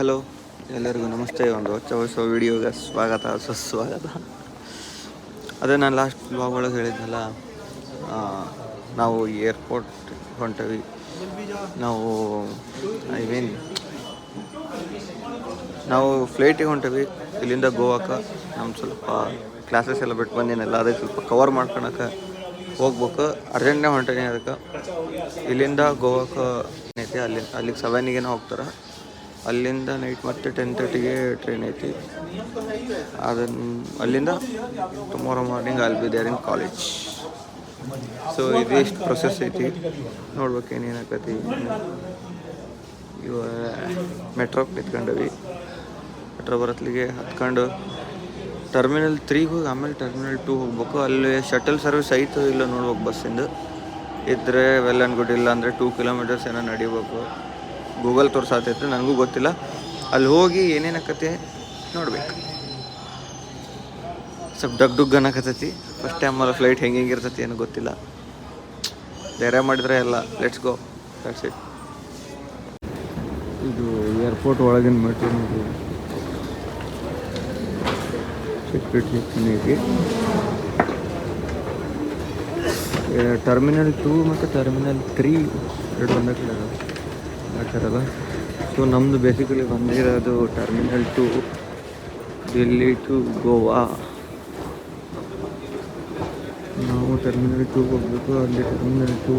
Hello, ಎಲ್ಲರಿಗೂ ನಮಸ್ತೆ. ಒಂದು ಹೊಸ ಹೊಸ ವಿಡಿಯೋಗೆ ಸ್ವಾಗತ ಸುಸ್ವಾಗತ ಅದೇ ನಾನು ಲಾಸ್ಟ್ ಬ್ಲಾಗ್ ಒಳಗೆ ಹೇಳಿದ್ನಲ್ಲ ನಾವು ಏರ್ಪೋರ್ಟ್ ಹೊಂಟವಿ. ನಾವು ಐ ಮೀನ್ ನಾವು ಫ್ಲೈಟಿಗೆ ಹೊಂಟವಿ. ಇಲ್ಲಿಂದ ಗೋವಾಕ್ಕೆ ನಮ್ಮ ಸ್ವಲ್ಪ ಕ್ಲಾಸಸ್ ಎಲ್ಲ ಬಿಟ್ಟು ಬಂದಿನಲ್ಲ, ಅದೇ ಸ್ವಲ್ಪ ಕವರ್ ಮಾಡ್ಕೊಳಕ್ಕೆ ಹೋಗ್ಬೇಕು. ಅರ್ಜೆಂಟ್ನೇ ಹೊಂಟೇನಿ ಅದಕ್ಕೆ. ಇಲ್ಲಿಂದ ಗೋವಾಕ್ಕೆ ಐತಿ ಅಲ್ಲಿ ಅಲ್ಲಿಗೆ ಸೆವೆನಿಗೆ ಹೋಗ್ತಾರೆ. ಅಲ್ಲಿಂದ ನೈಟ್ ಮತ್ತೆ ಟೆನ್ ತರ್ಟಿಗೆ ಟ್ರೈನ್ ಐತಿ. ಅದನ್ನು ಅಲ್ಲಿಂದ ಟುಮಾರೋ ಮಾರ್ನಿಂಗ್ ಅಲ್ಲಿ be there in college so ಇದಿಷ್ಟು ಪ್ರೊಸೆಸ್ ಐತಿ? ನೋಡ್ಬೇಕು ಏನೇನಾಕತಿ ಇವಾಗ ಮೆಟ್ರೋ ನಿಂತ್ಕೊಂಡವಿ. ಮೆಟ್ರೋ ಬರತ್ಲಿಗೆ ಹತ್ಕೊಂಡು ಟರ್ಮಿನಲ್ ತ್ರೀಗೆ ಹೋಗಿ ಆಮೇಲೆ ಟರ್ಮಿನಲ್ ಟೂ ಹೋಗ್ಬೇಕು. ಅಲ್ಲಿ ಶಟಲ್ ಸರ್ವಿಸ್ ಐತೋ ಇಲ್ಲ ನೋಡ್ಬೇಕು ಬಸ್ಸಿಂದು. ಇದ್ದರೆ ವೆಲ್ ಆ್ಯಂಡ್ ಗುಡ್ ಇಲ್ಲ ಅಂದರೆ ಟೂ ಕಿಲೋಮೀಟರ್ಸ್ ಏನೋ ನಡಿಬೇಕು. ಗೂಗಲ್ ತೋರಿಸತ್ತೈತೆ ನನಗೂ ಗೊತ್ತಿಲ್ಲ. ಅಲ್ಲಿ ಹೋಗಿ ಏನೇನಕತೆ ನೋಡ್ಬೇಕು. ಸ್ವಲ್ಪ ಡಗ್ ಡುಗ್ ಅನ್ನಕತ್ತೈತಿ. ಫಸ್ಟ್ ಟೈಮ್ ಫ್ಲೈಟ್ ಹೆಂಗೆ ಹೆಂಗಿರ್ತೈತಿ ಏನು ಗೊತ್ತಿಲ್ಲ. ಧೈರ್ಯ ಮಾಡಿದ್ರೆ ಎಲ್ಲ ಲೆಟ್ಸ್ ಗೋ ದಟ್ಸ್ ಇಟ್ ಇದು ಏರ್ಪೋರ್ಟ್ ಒಳಗಿನ ಮೆಟ್ರೋ ಸೆಕ್ಯೂರಿಟಿ ಟರ್ಮಿನಲ್ ಟೂ ಮತ್ತು ಟರ್ಮಿನಲ್ ತ್ರೀ ಎರಡು ಒಂದೇ ಹಾಕ್ಯಾರಲ್ಲ ಸೊ ನಮ್ಮದು ಬೇಸಿಕಲಿ ಬಂದಿರೋದು terminal to Delhi to Goa ನಾವು ಟರ್ಮಿನಲ್ ಟೂ ಹೋಗಬೇಕು, ಅಲ್ಲಿ ಟರ್ಮಿನಲ್ ಟೂ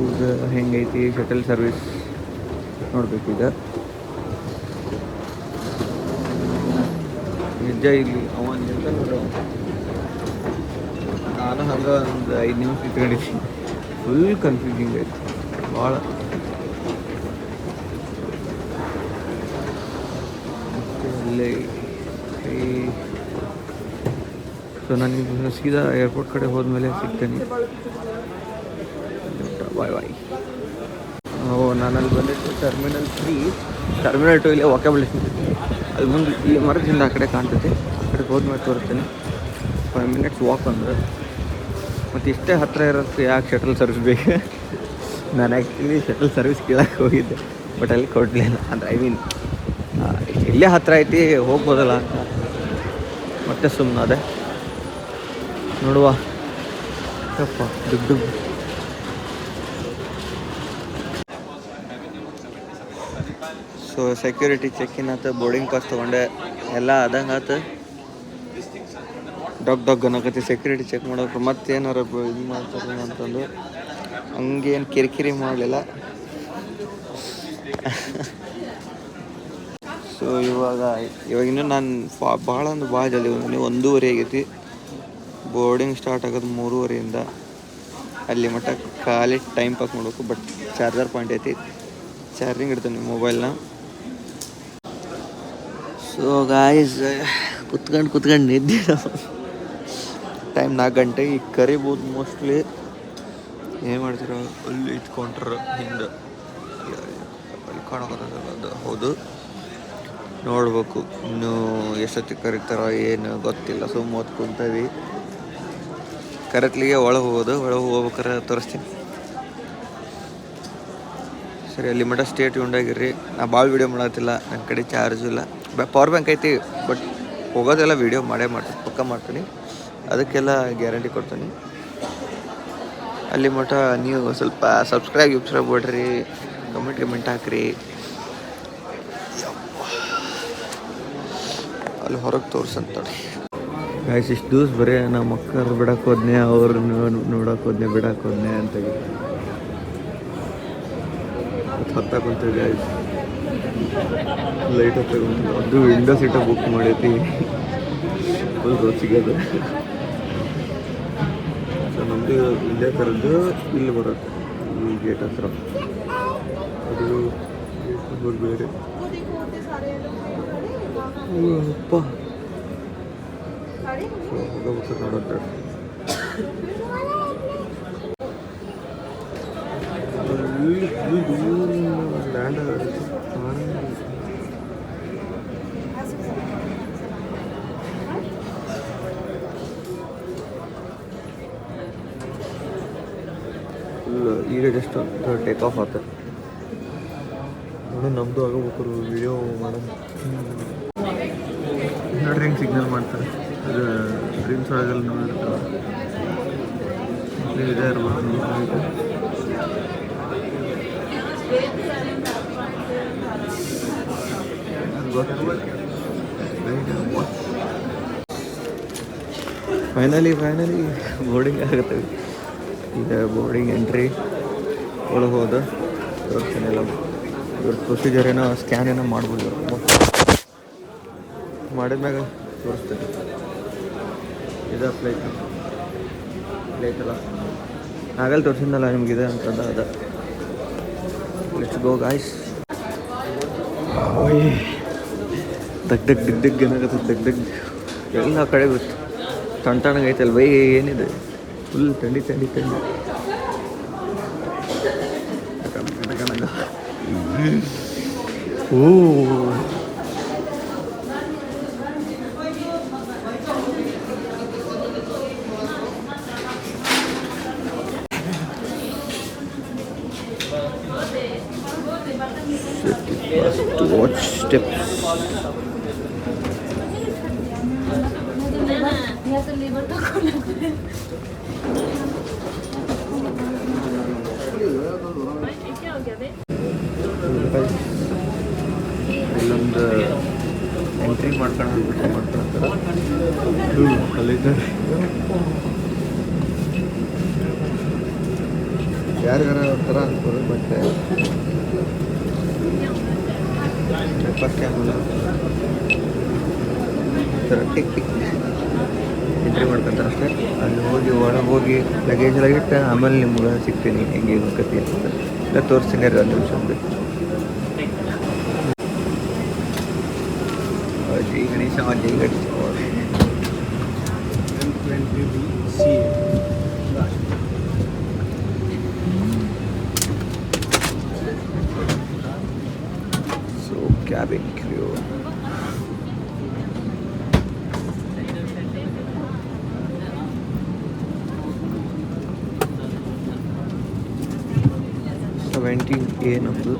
ಹೆಂಗೈತಿ ಶಟಲ್ ಸರ್ವಿಸ್ ನೋಡಬೇಕೀಗ ನಿಜ ಇಲ್ಲಿ, ಅವ ನಿಂತ ನೋಡು. ನಾನು ಹಂಗೆ ಒಂದು ಐದು ನಿಮಿಷ ಇಟ್ಕೊಂಡಿದ್ದೀನಿ. ಫುಲ್ ಕನ್ಫ್ಯೂಸಿಂಗ್ ಐತಿ ಭಾಳ ಅಲ್ಲೇ ಸೊ ನನಗೆ ಸೀದಾ ಏರ್ಪೋರ್ಟ್ ಕಡೆ ಹೋದ್ಮೇಲೆ ಸಿಗ್ತೇನೆ. ಬಾಯ್ ಬಾಯ್ ಓ ಅಲ್ಲಿ ಬಂದಿದ್ದು ಟರ್ಮಿನಲ್ ತ್ರೀ ಟರ್ಮಿನಲ್ ಟು ಇಲ್ಲೇ ವಾಕೇಬಲ್ ಅಲ್ಲಿ ಮುಂದೆ ಈ ಮರದಿಂದ ಆ ಕಡೆ ಕಾಣ್ತೈತೆ ಆ ಕಡೆ ಹೋದ್ಮೇಲೆ ತೋರಿಸ್ತೇನೆ. ಫೈವ್ ಮಿನಿಟ್ಸ್ ವಾಕ್ ಅಂದ್ರೆ. ಮತ್ತು ಇಷ್ಟೇ ಹತ್ತಿರ ಇರೋದಕ್ಕೆ ಯಾಕೆ ಶಟಲ್ ಸರ್ವಿಸ್ ಬೇಕು? ನಾನು ಆ್ಯಕ್ಚುಲಿ ಶಟಲ್ ಸರ್ವಿಸ್ ಕೇಳಕ್ಕೆ ಹೋಗಿದ್ದೆ. ಬಟ್ ಅಲ್ಲಿ ಕೊಡಲಿಲ್ಲ. ಅಂದರೆ ಐ ಮೀನ್ ಇಲ್ಲೇ ಹತ್ತಿರ ಐತಿ, ಹೋಗ್ಬೋದಲ್ಲ? ಮತ್ತೆ ಸುಮ್ಮನೆ ಅದೇ. ನೋಡುವ. ಯಪ್ಪ, ದುಡ್ಡು. ಸೊ ಸೆಕ್ಯೂರಿಟಿ ಚೆಕ್-ಇನ್ ಆತು ಬೋರ್ಡಿಂಗ್ ಪಾಸ್ ತೊಗೊಂಡೆ. ಎಲ್ಲ ಆದಂಗೆ ಆತ. ಡಗ್ ಡಗ್ ಅನ್ನಕತ್ತಿ ಸೆಕ್ಯೂರಿಟಿ ಚೆಕ್ ಮಾಡೋಕೆ. ಮತ್ತೇನಾರ ಇದು ಮಾಡ್ತಾರೆ ಅಂತಂದು. ಹಂಗೇನು ಕಿರಿಕಿರಿ ಮಾಡಲಿಲ್ಲ. ಸೊ ಇವಾಗ ಇವಾಗಿನ ನಾನು ಫಾ, ಭಾಳ ಅಂದ್ರೆ ಭಾಳ ಜಲ್ದಿ ಬಂದಿನಿ ಒಂದೂವರೆ ಆಗೈತಿ. ಬೋರ್ಡಿಂಗ್ ಸ್ಟಾರ್ಟ್ ಆಗೋದು ಮೂರುವರೆಯಿಂದ ಅಲ್ಲಿ ಮಟ್ಟ ಖಾಲಿ ಟೈಮ್ ಪಾಸ್ ಮಾಡಬೇಕು. ಬಟ್ ಚಾರ್ಜರ್ ಪಾಯಿಂಟ್ ಐತಿ. ಚಾರ್ಜಿಂಗ್ ಇಡ್ತೀನಿ ಮೊಬೈಲ್ನ ಸೊ ಗಾಯ್ಸ್ ಕುತ್ಕೊಂಡು ಕುತ್ಕೊಂಡು ನಿದ್ದೆ. ಟೈಮ್ ನಾಲ್ಕು ಗಂಟೆ. ಈಗ ಕರಿಬೋದು ಮೋಸ್ಟ್ಲಿ ಏನು ಮಾಡ್ತೀರ? ಅಲ್ಲಿ ಇಟ್ಕೊಂಡ್ರೆ ಹಿಂದೆ. ಅಲ್ಲಿ ಅದು. ಹೌದು. ನೋಡ್ಬೇಕು. ಇನ್ನೂ ಎಷ್ಟೊತ್ತಿಗೆ ಕರಿತಾರೋ ಏನು ಗೊತ್ತಿಲ್ಲ. ಸುಮ್ಮ ಹೊತ್ತು ಕುಂತವಿ ಕರೆಕ್ಟ್ಲಿಗೆ ಒಳಗೆ ಹೋಗೋದು. ಒಳಗೆ ಹೋಗ್ಬೇಕಾರೆ ತೋರಿಸ್ತೀನಿ. ಸರಿ, ಅಲ್ಲಿ ಮಟ್ಟ ಸ್ಟೇಟ್ ಉಂಡಾಗಿರ್ರಿ. ನಾ ಭಾಳ ವೀಡಿಯೋ ಮಾಡತ್ತಿಲ್ಲ ನನ್ನ ಕಡೆ ಚಾರ್ಜು ಇಲ್ಲ. ಪವರ್ ಬ್ಯಾಂಕ್ ಐತಿ ಬಟ್ ಹೋಗೋದೆಲ್ಲ ವೀಡಿಯೋ ಮಾಡೇ ಮಾಡ್ತೀನಿ. ಪಕ್ಕ ಮಾಡ್ತೀನಿ. ಅದಕ್ಕೆಲ್ಲ ಗ್ಯಾರಂಟಿ ಕೊಡ್ತೀನಿ. ಅಲ್ಲಿ ಮಟ್ಟ ನೀವು ಸ್ವಲ್ಪ ಸಬ್ಸ್ಕ್ರೈಬ್ ಗಿಬ್ಸ್ಕ್ರೈಬ್ ಮಾಡ್ರಿ. ಕಮೆಂಟ್ ಕಮೆಂಟ್ ಹಾಕ್ರಿ. ಅಲ್ಲಿ ಹೊರಗೆ ತೋರ್ಸಂತಾಳೆ. ಗಾಯ್ಸ್ ಇಷ್ಟು ದಿವಸ ಬರೀ ನಮ್ಮ ಮಕ್ಕಳು ಬಿಡಕ್ಕೆ ಹೋದ್ನೆ, ಅವ್ರು ನೋಡಕ್ಕೆ ಹೋದ್ನೆ ಬಿಡಕ್ಕೆ ಹೋದ್ನೆ ಅಂತ ಹತ್ತ ಕುಂತೀವಿ ಗಾಯ್ಸ್ ಲೈಟ್ ಅದು ವಿಂಡೋ ಸೀಟ ಬುಕ್ ಮಾಡೈತಿ. ಫುಲ್ ರೋಚಿಗದು ಸೊ ನಮ್ಮದು ಇಲ್ಲೇ ಥರದ್ದು ಇಲ್ಲಿ ಬರುತ್ತೆ. ಈ ಗೇಟ್ ಹತ್ರ. ಅದು ಬೇರೆ ಅಪ್ಪ ಹೋಗ್ಬೇಕು ಆಗುತ್ತೆ ಈಗ ಜಸ್ಟ್ ಟೇಕ್ ಆಫ್ ಆತ. ನಮ್ಮದು ಆಗಬೇಕು ವಿಡಿಯೋ ಮಾಡೋದು ನೋಡ್ರಿ ಹೆಂಗೆ ಸಿಗ್ನಲ್ ಮಾಡ್ತಾರೆ. ಅದು ಡ್ರೀಮ್ಸ್ ಒಳಗೆಲ್ಲ ನೋಡಿರ್ತಾರೆ. ಇದೇ ಇರ್ಬೋದು ಫೈನಲಿ ಫೈನಲಿ ಬೋರ್ಡಿಂಗ್ ಆಗುತ್ತೆ. ಈಗ ಬೋರ್ಡಿಂಗ್ ಎಂಟ್ರಿ ಒಳಗೆ ಹೋದ. ಇವ್ರ ಪ್ರೊಸೀಜರ್ ಏನೋ ಸ್ಕ್ಯಾನ್ ಏನೋ ಮಾಡ್ಬೋದು. ಮಾಡಿದ್ಮ್ಯಾಗ ತೋರಿಸ್ತೇನೆ. ಇದು ಪ್ಲೇಟ್ ಪ್ಲೇಟ್ ಅಲ್ಲ. ಆಗಲ್ಲಿ ತೋರಿಸಿದ್ನಲ್ಲ ನಿಮಗಿದೆ ಅಂತಂದ ಅದ. ಲೆಟ್ಸ್ ಗೋ ಗಾಯ್ಸ್ ಓಯ್. ದಗ್ ದಗ್ ದಿಗ್ ದಿಗ್ ಏನಾಗುತ್ತೆ? ದಗ್ ದಗ್ ಎಲ್ಲ ಕಡೆ ಗೊತ್ತು. ತಣ್ಣ ತಣ್ಣಗೈತೆ ಅಲ್ಲಿ ಬೈ ಏನಿದೆ? ಫುಲ್ ತಂಡಿ ತಂಡಿ ತಂಡಿ. ಓ. Watch steps ಇಲ್ಲೊಂದು ಎಂಟ್ರಿ ಮಾಡ್ಕೊಂಡು ಬಿಟ್ಟು ಮಾಡ್ಕೊಳ್ತಾರೆ ಅಲ್ಲಿದ್ದಾರೆ ಯಾರಿಗಾರ ಒಂಥರ ಅನ್ಕೋದು ಬಟ್ ಬ್ರೇಕ್ಫಾಸ್ಟ್ ಟೈಮಲ್ಲ ಥರ ಟಿಕ್ ಟಿಕ್ ಎಂಟ್ರಿ ಮಾಡ್ಕೊಂತಾರೆ ಅಷ್ಟೇ ಅಲ್ಲಿ ಹೋಗಿ ಒಳಗೆ ಹೋಗಿ ಲಗೇಜ್ ಎಲ್ಲ ಇಟ್ಟು ಆಮೇಲೆ ನಿಮ್ಗೆ ಸಿಗ್ತೀನಿ ಹೆಂಗೆ ಕತಿ ಅಂತ ಇಲ್ಲ ತೋರಿಸ್ತೀನಿ ಎರಡು ನಿಮಿಷ ಬೇಕು Jai Ganesha Jai Ganesha so cabin ಕ್ರಿಯೋ seventeen A ನಮ್ಮದು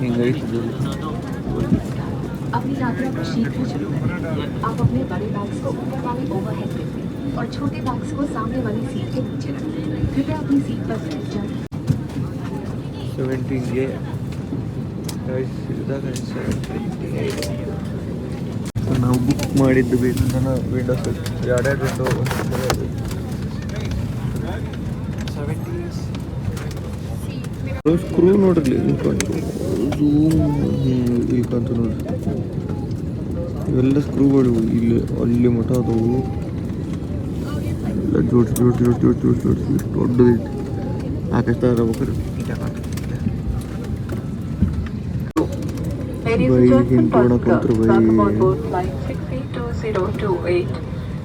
ಹಿಂಗೈತದು अपनी यात्रा को शीघ्र शुरू करें आप अपने बड़े बैग्स को ऊपर वाले ओवरहेड बिन में और छोटे बैग्स को सामने वाली सीट के नीचे रखें कृपया अपनी सीट पर बैठ जाएं ಸೆವೆಂಟೀನ್ ಎ ನಾವು ಬುಕ್ ಮಾಡಿದ್ದು ಬೇಕು ವಿಂಡೋ ಸೀಟ್ ಎರಡೆರಡು ವಿಂಡೋ ಸ್ಕ್ರೂ ನೋಡ್ರಿ ಇಲ್ಕೊಂಡು ಇಲ್ಕಂತ ನೋಡ್ರಿ ಇವೆಲ್ಲ ಸ್ಕ್ರೂಗಳು ಇಲ್ಲಿ ಅಲ್ಲಿ ಮಠ ಅದಾವು ಎಲ್ಲ ಜೋಡಿಸಿ ಜೋಡಿಸಿ ಜೋಡಿಸಿ ಜೋಡಿಸಿ ಜೋಡಿಸಿ ಜೋಡಿಸಿ ದೊಡ್ಡದೈತಿ ಆಕಾಶ ಇರ್ಬೇಕಾದ್ರೆ Ladies Bhai, and gentlemen, Hindu na contra, bhai. welcome on board flight 62028.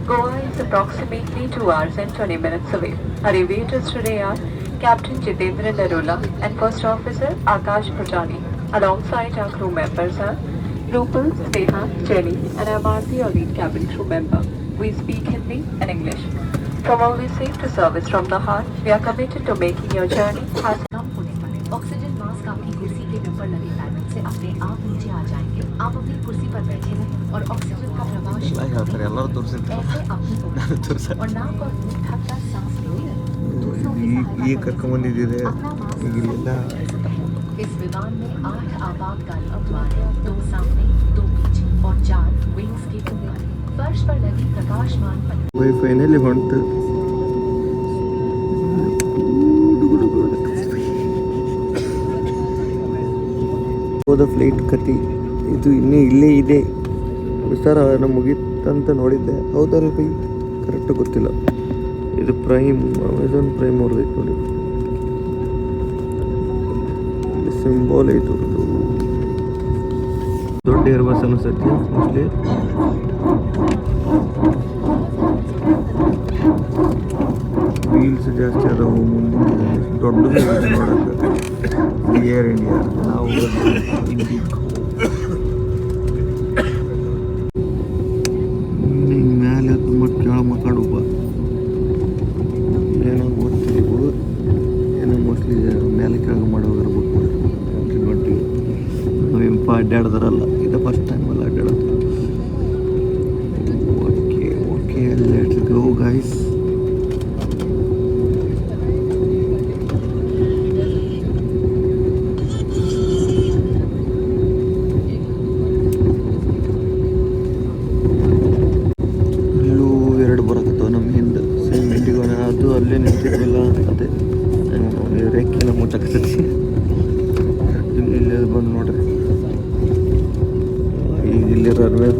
Goa is approximately 2 hours and 20 minutes away. Our aviators today are Captain Jitendra Narula and First Officer Akash Bhutani. Alongside our crew members are Rupal, Sneha, Jenny and Amarthi, our lead cabin crew member. We speak Hindi and English. From always safe to service from the heart, we are committed to making your journey as कम होने पर oxygen mask आपकी कुर्सी के ऊपर लगे panel से अपने आप नीचे आ जाएंगे आप अपनी कुर्सी पर बैठे रहें और ऑक्सीजन का शुरू करें ऐसे और नाक और मुंह ढककर सांस लें रहें दूसरों की ಈಗ सहायता ಈಗ करते ಕರ್ಕೊಂಬಂದಿದ್ದಿದೆ हुए अपना मास्क ಈಗ ಇಲ್ಲೆಲ್ಲ इस विमान में आठ आपातकालीन उपवाद दो सामने दो पीछे और चार विंग्स के कुंडे फर्श पर लगी प्रकाशमान पट्टी ವೈ ಫೈನಲಿ ಹೊಂಟು ಹೋದ ಫ್ಲೈಟ್ ಕತಿ ಇದು ಇನ್ನೂ ಇಲ್ಲೇ ಇದೆ ವಿಸ್ತಾರ ನಮ್ಮ ಮುಗೀತಂತ ನೋಡಿದ್ದೆ ಹೌದಲ್ಲ ಬೈ ಕರೆಕ್ಟ್ ಗೊತ್ತಿಲ್ಲ ಇದು ಪ್ರೈಮ್ ಅಮೆಝಾನ್ ಪ್ರೈಮ್ ಅವ್ರದ್ದು ನೋಡಿ ಇಲ್ಲಿ ಸಿಂಬಾಲ್ ಐತೆ ಅವ್ರದ್ದು. ದೊಡ್ಡ ಏರ್ ಬಸ್ ಅನಿಸುತ್ತೆ ಮೋಸ್ಟ್ಲಿ ವೀಲ್ಸ್ ಜಾಸ್ತಿ ಅದಾವು ಮುಂದಿನ ದೊಡ್ಡದು ನೋಡಕ್ಕೆ ಏರ್ ಇಂಡಿಯಾ ನಾವು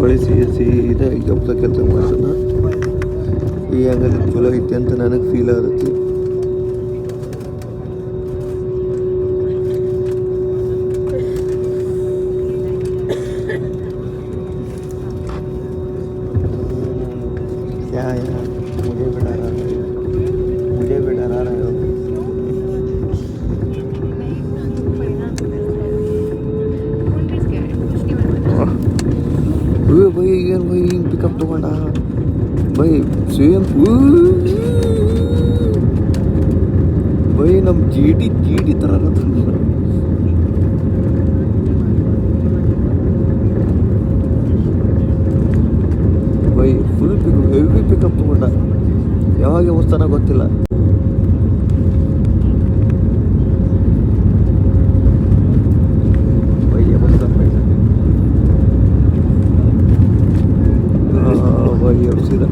ಬಳಸಿ ಸೀದಾ ಈಗ ಕೆಲಸ ಮಾಡೋಣ ಈ ಅಂಗಡಿ ಚಲೋ ಐತಿ ಅಂತ ನನಗೆ ಫೀಲ್ ಆಗುತ್ತೆ. ಕೂಡ ಯಾವಾಗ ಹೋಗ್ತಾನ ಗೊತ್ತಿಲ್ಲ. ಬಗೆಹರಿಸಿದ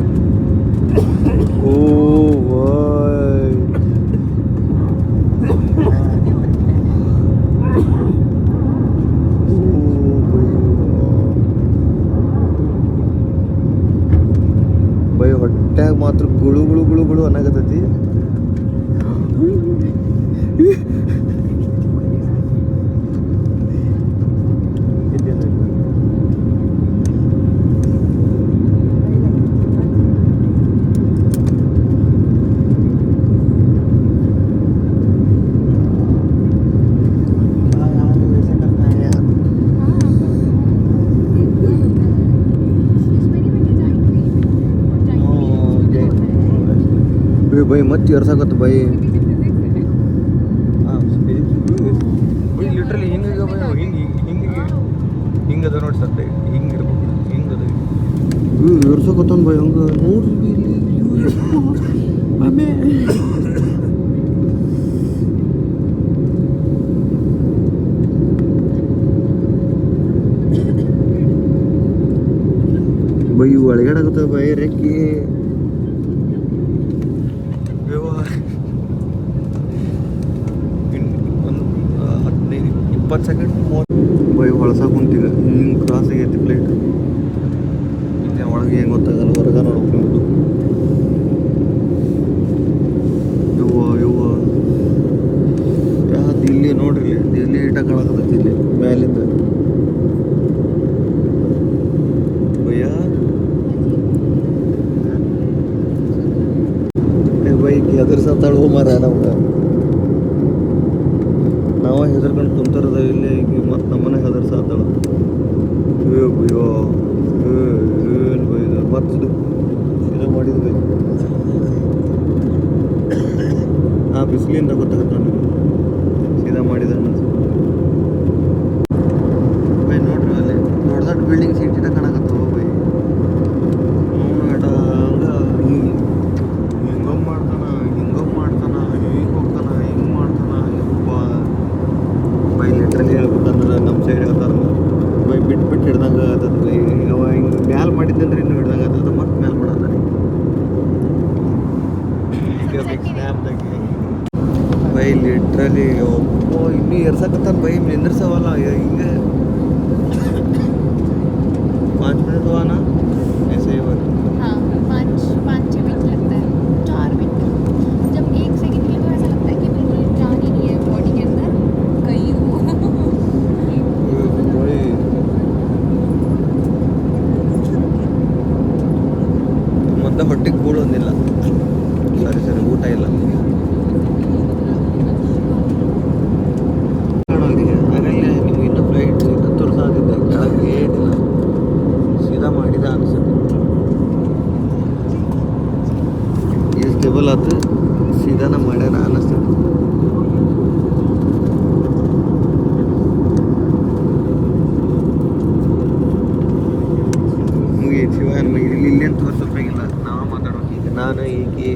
ಬೈ ಮತ್ತೆ ಎರ್ಸಾಕತ್ತ ಬೈ. ಲಿಟ್ರಲಿ ಹಿಂಗ ಹಿಂಗೆ ಹಿಂಗೆ ಹಿಂಗೆ ಅದ ನೋಡಿ ಸತ್ತ ಹಿಂಗೆ ಇರ್ಬೇಕು ಹಿಂಗೆ ಅದ. ಎರ್ಸಾಕತ್ತಾನ ಬೈ ಹಂಗ. ಆಮೇ ಬೈ ಒಳಗಡೆ ಆಗುತ್ತೆ ಬೈ ರೆಕ್ಕೆ. ಇಪ್ಪತ್ತು ಸೆಕೆಂಡ್ ಮೂವತ್ತು ಬೈ ಹೊಳಸ ಕುಂತೀಗ ಹಿಂಗೆ ಕ್ರಾಸ್ ಆಗೈತಿ ಪ್ಲೇಟ್ ಇದೆ ಒಳಗೆ ಏನು ಗೊತ್ತಾಗಲ್ಲ, ಹೊರಗೆ ನೋಡ್ಬೇಕು ಅಲ್ಲಿ ಓ ಇನ್ನೂ ಎರ್ಸಕತ್ತಾನ ಬೈ ನಿಂದ್ರಸವಲ್ಲ ಹಿಂಗೆ ಅನುಕೂಲ ಸೀದಾನ ಮಾಡ್ಯಾರ ಅನ್ನಿಸ್ತದೆ ಮುಗೀತು ಶಿವನ್ ಮುಗಿದಿಲ್ಲ ಇಲ್ಲೇನು ತೋರಿಸಬೇಕಾಗಿಲ್ಲ ಮಾತಾಡೋಕೆ ಮಾತಾಡ್ಬೇಕು ಈಗ. ನಾನು ಈಕೆ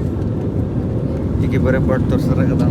ಈಕೆ ಬರೀ ಪಾಟ್ ತೋರಿಸೋರಾಗದ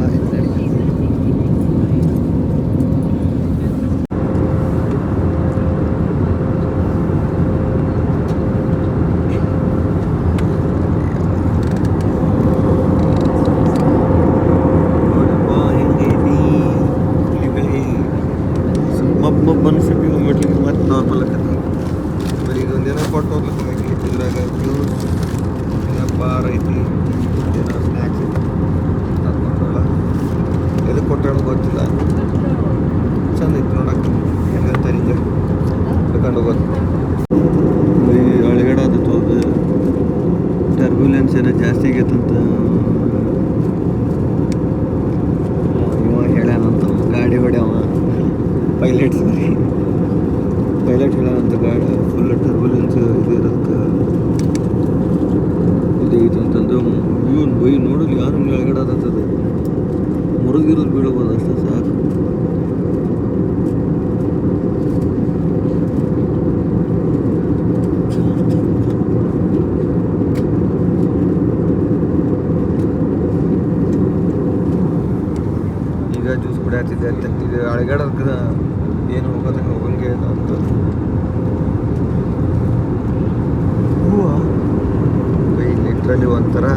ಲಿಟ್ರಲಿ ಒಂಥರ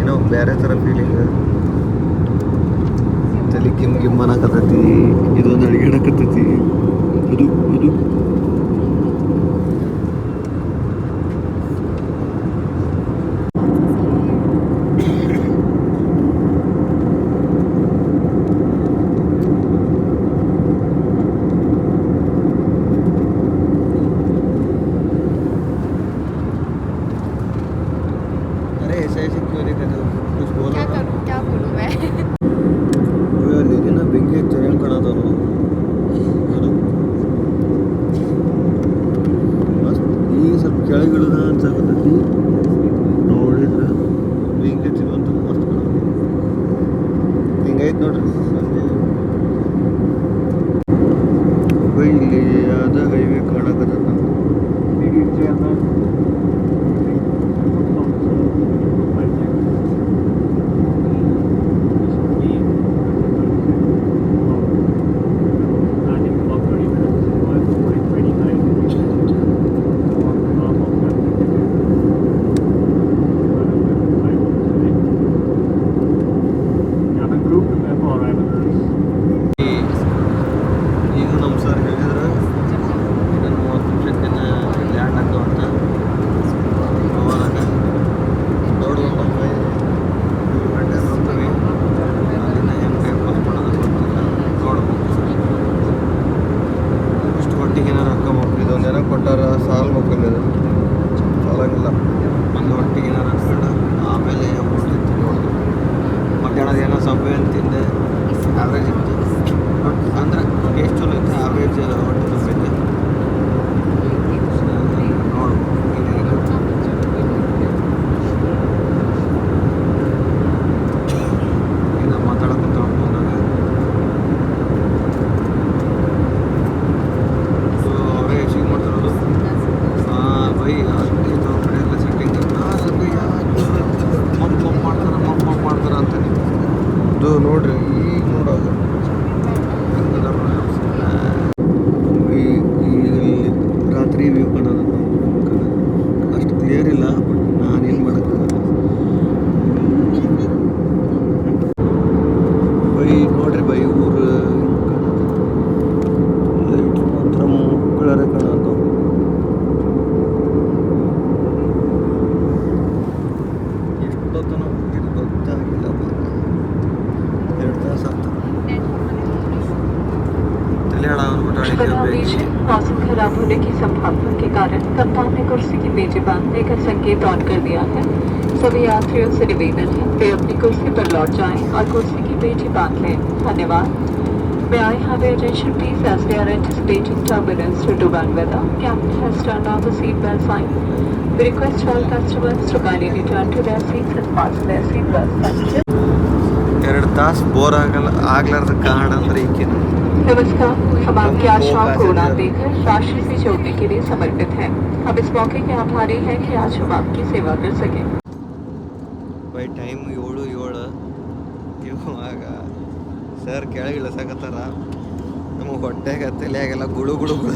ಏನೋ ಬೇರೆ ಥರ ಫೀಲಿಂಗ್ ತಲೆ ಕಿಮ್ ಗಿಮ್ಮನಾಕತ್ತೈತಿ ಇದೊಂದು ಅಡಿಗಾಡಕತ್ತೈತಿ ಅದು ಅದು. ಸಾಲಂಗಿಲ್ಲ ಒಂದು ಹೊಟ್ಟಿಗೆ ಏನಾರು ಹಾಕ್ಬೇಡ ಆಮೇಲೆ ಊಟ ನೋಡಿದ್ರು ಮಧ್ಯಾಹ್ನದ ಏನೋ ಸಬ್ಬೆ ಅಂತ ತಿಂದೆ ಆವ್ರೇಜ್ ಇತ್ತು ಬಟ್ ಅಂದ್ರೆ ಟೇಸ್ಟ್ ಚಲೋ ಇತ್ತು ಆವ್ರೇಜ್ ಹೊಟ್ಟೆ ತುಂಬಿದ್ದೆ सभी यात्रियों से निवेदन है वे अपनी कुर्सी पर लौट जाएं और कुर्सी की मेज बांध लें धन्यवाद May I have your attention please as we are anticipating turbulence due to bad weather. Captain has turned on the seatbelt sign. We request all customers to kindly return to their seats and fasten their seatbelts. Thank you. ಎರಡು ತಾಸು bore ಆಗಲ್ಲ ಆಗ್ಲಾರ್ದ ಕಾರಣ ಅಂದ್ರೆ ಈಕಿನ नमस्कार हम आपकी दो आशाओं को उड़ान पैसेंजर। देकर राष्ट्र से जोड़ने के लिए समर्पित हैं हम इस मौके के आभारी हैं कि आज हम आपकी सेवा कर सकें ಬೈ ಟೈಮ್ ಏಳು ಏಳು. ಸರ್ ಕೆಳಗೆ ಇಳಿಸಕತ್ತಾರ ನಮಗೆ ಹೊಟ್ಟೆಗೆ ತಲೆಯಾಗೆಲ್ಲ ಗುಳು ಗುಳು ಗುಳು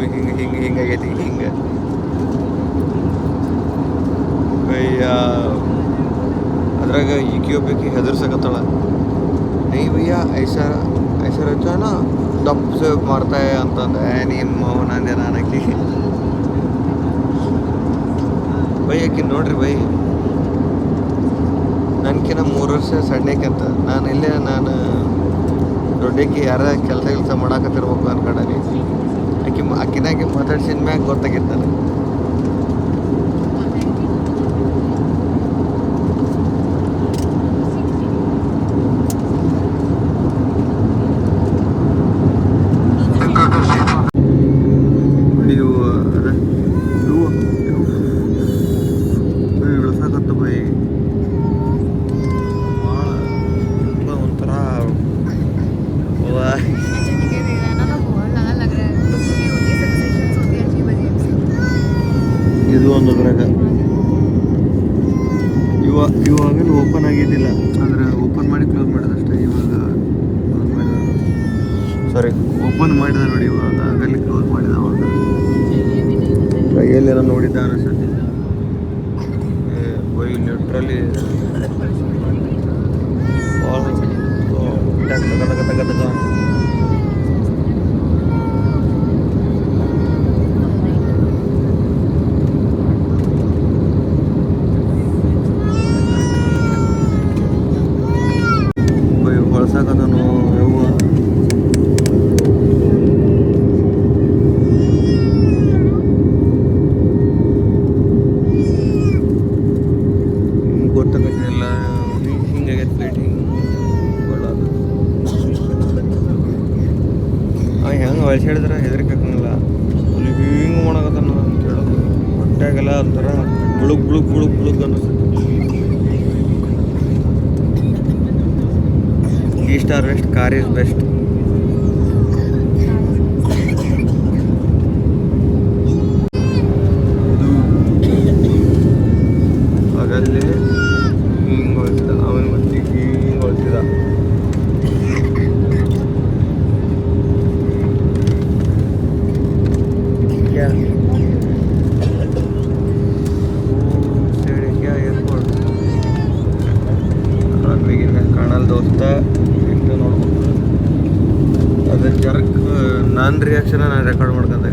ಹಿಂಗೆ ಹಿಂಗೆ ಹಿಂಗಾಗೈತಿ ಹಿಂಗೆ. ಅಯ್ಯ. ಅದ್ರಾಗ ಈ ಒಬ್ಬಾಕಿ ಹೆದರ್ಸಕತ್ತಾಳ. ನೀ ಭಯ್ಯ ಐಸರ ಐಸರ ದಪ್ಪ ಸೇವ್ ಮಾಡ್ತಾಯ? ಅಂತಂದೆ. ನಿಮ್ಮ ಮೌನ ನಾನಕ್ಕೆ. ಬೈ ಆಕಿ ನೋಡ್ರಿ ಬೈ. ನನ್ಕಿನ ಮೂರು ವರ್ಷ ಸಣ್ಣಕ್ಕಂತ ನಾನು ಇಲ್ಲೇ ನಾನು ದೊಡ್ಡಕ್ಕೆ ಯಾರ ಕೆಲಸ ಕೆಲಸ ಮಾಡಾಕತ್ತಿರ್ಬೇಕು ಅನ್ಕೊಂಡಿ ಆಕಿ ಆಕಿನಾಗೆ ಮಾತಾಡ್ಸಿದ ಮ್ಯಾಗ ಗೊತ್ತಾಗಿತ್ತು ನನಗೆ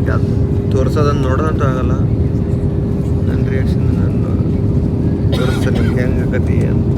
ಮಾಡ್ಕೊಂಡೆ ಅದು ತೋರ್ಸೋದನ್ನು ನೋಡೋದಂತೂ ಆಗಲ್ಲ. ನನ್ನ ರಿಯಾಕ್ಷನ್ ನಾನು ತೋರಿಸ್ತೇನೆ ಹೆಂಗೆ ಕತಿ ಅಂತ.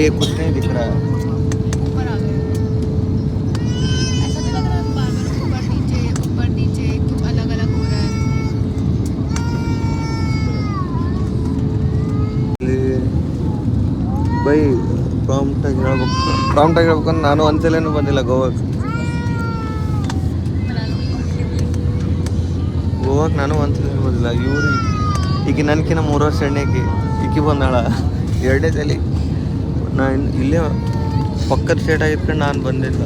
ये कुछ नहीं दिख रहा है ऊपर आ गए ऐसा नहीं लग रहा है बार बार ऊपर नीचे ऊपर नीचे क्यों अलग अलग हो रहा है ಇಲ್ಲಿ ಬೈ ಪ್ರಾಂಪ್ಟಾಗಿ ಹೇಳ್ಬೇಕು ಪ್ರಾಂಪ್ಟಾಗಿ ಹೇಳ್ಬೇಕಂದ್ರೆ ನಾನು ಒಂದ್ಸಲೇನು ಬಂದಿಲ್ಲ ಗೋವಾಕ್ಕೆ बना लो ಗೋವಾಕ್ಕೆ ನಾನು ಒಂದ್ಸಲೇನು ಬಂದಿಲ್ಲ ಇವ್ರು ಈಗ ನನ್ಕಿನ್ನ ಮೂರು ವರ್ಷ ಎಣ್ಣೆಕಿ ಈಕಿ ಬಂದಾಳ ಎರಡನೇ ತಲೆ ನಾ ಇನ್- ಇಲ್ಲೇ ಪಕ್ಕದ ಸ್ಟೇಟ್ ಆಗಿದ್ಕೊಂಡು ನಾನು ಬಂದಿಲ್ಲ.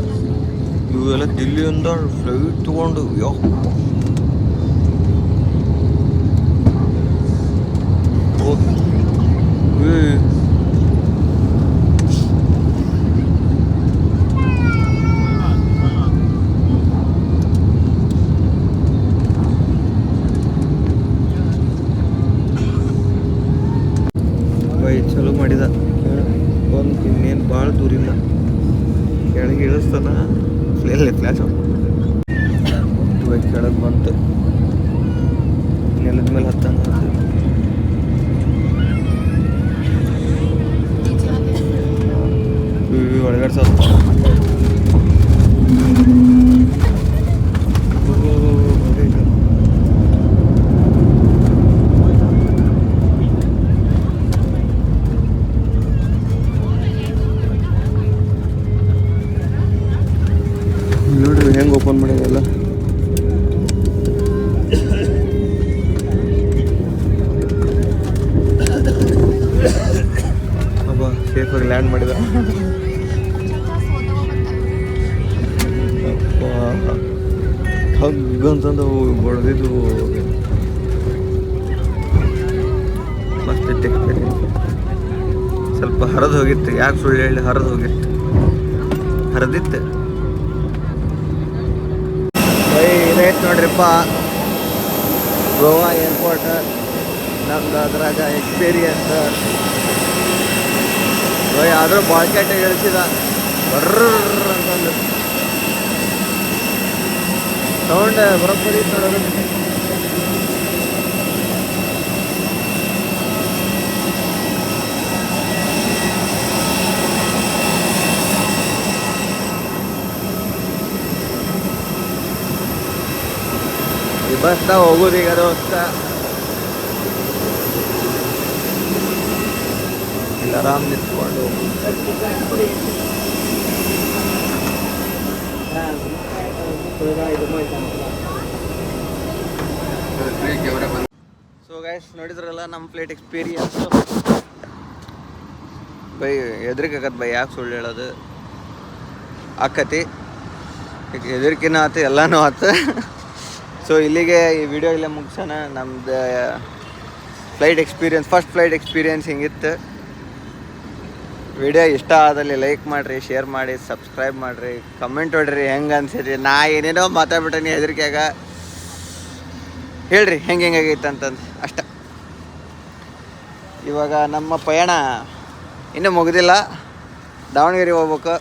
ಇವೆಲ್ಲ ದಿಲ್ಲಿಯಿಂದ ಫ್ಲೈಟ್ ತೊಗೊಂಡು ಯೋ ಹೋಗಿ ಏ ಬೈ ಚಲೋ ಮಾಡಿದ ಒಂದು ಇನ್ನೇನು ಭಾಳ ದೂರಿಲ್ಲ ಕೆಳಗೆ ಇಳಿಸ್ತಾನ ಫ್ಲೇ ಫ್ಲ್ಯಾಶ್ ಬೈಕ್ ಕೆಳಗೆ ಬಂತು ನೆಲದ ಮೇಲೆ ಹತ್ತಂಗ ಒಳಗಡೆ ಸುಳ್ಳು ಹೇಳಿ ಹರಿದು ಹೋಗಿತ್ತು ಹರಿದಿತ್ತು. ಇದಾಯ್ತು ನೋಡ್ರಿಪ್ಪ? ಗೋವಾ ಏರ್ಪೋರ್ಟ್ ನಮ್ದು ಅದ್ರಾಗ ಎಕ್ಸ್ಪೀರಿಯನ್ಸ್ ಆದರೂ ಬಾಳ್ಕೆಟ್ ಇಳಿಸಿದ ಬರ್ರ ಅಂತಂದು. ಸೌಂಡ್ ಬರೋಬ್ಬರಿ ನೋಡೋದು ಈ ಬಸ್ನ ಹೋಗೋದು ಈಗ ದೋಸ್ತ. ಇಲ್ಲಿ ಆರಾಮ್ ನಿಂತ್ಕೊಂಡು ಸೊ ಗೈಸ್ ನೋಡಿದ್ರಲ್ಲ ನಮ್ಮ ಪ್ಲೇಟ್ ಎಕ್ಸ್ಪೀರಿಯನ್ಸ್ ಬೈ ಎದ್ರಿಕಾಗತ್ತೆ ಬೈ, ಯಾಕೆ ಸುಳ್ಳು ಹೇಳೋದು? ಆಕತಿ, ಎದರಿಕಿನ ಆತು, ಎಲ್ಲಾನು ಆತು. ಸೊ ಇಲ್ಲಿಗೆ ಈ ವಿಡಿಯೋ ಇಲ್ಲೇ ಮುಗಿಸೋಣ. ನಮ್ದು flight experience first flight experience ಹಿಂಗಿತ್ತು? Video ಇಷ್ಟ ಆದಲ್ಲಿ ಲೈಕ್ ಮಾಡಿರಿ ಶೇರ್ ಮಾಡಿ ಸಬ್ಸ್ಕ್ರೈಬ್ ಮಾಡಿರಿ. ಕಮೆಂಟ್ ಹೊಡ್ರಿ, ಹೆಂಗೆ ಅನ್ಸಿರಿ ನಾ ಏನೇನೋ ಮಾತಾಡ್ಬಿಟ್ಟೇನಿ ಹೆದರಿಕೆಯಾಗ ಹೇಳ್ರಿ, ಹೆಂಗೆ ಹೆಂಗಾಗೈತೆ ಅಂತಂದು. ಅಷ್ಟ. ಇವಾಗ ನಮ್ಮ ಪಯಣ ಇನ್ನೂ ಮುಗಿದಿಲ್ಲ. ದಾವಣಗೆರೆ ಹೋಗ್ಬೇಕು.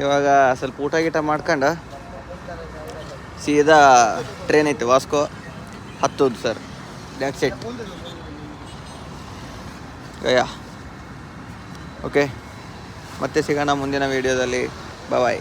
ಇವಾಗ ಸ್ವಲ್ಪ ಊಟ ಗೀಟ ಮಾಡ್ಕೊಂಡು ಸೀದಾ ಟ್ರೈನ್ ಐತೆ, ವಾಸ್ಕೋ. ಹತ್ತೋದು ಸರ್ ದ್ಯಾಟ್ಸ್ ಇಟ್ ಗಯಾ ಓಕೆ ಮತ್ತೆ ಸಿಗೋಣ ಮುಂದಿನ ವೀಡಿಯೋದಲ್ಲಿ ಬಾಯ್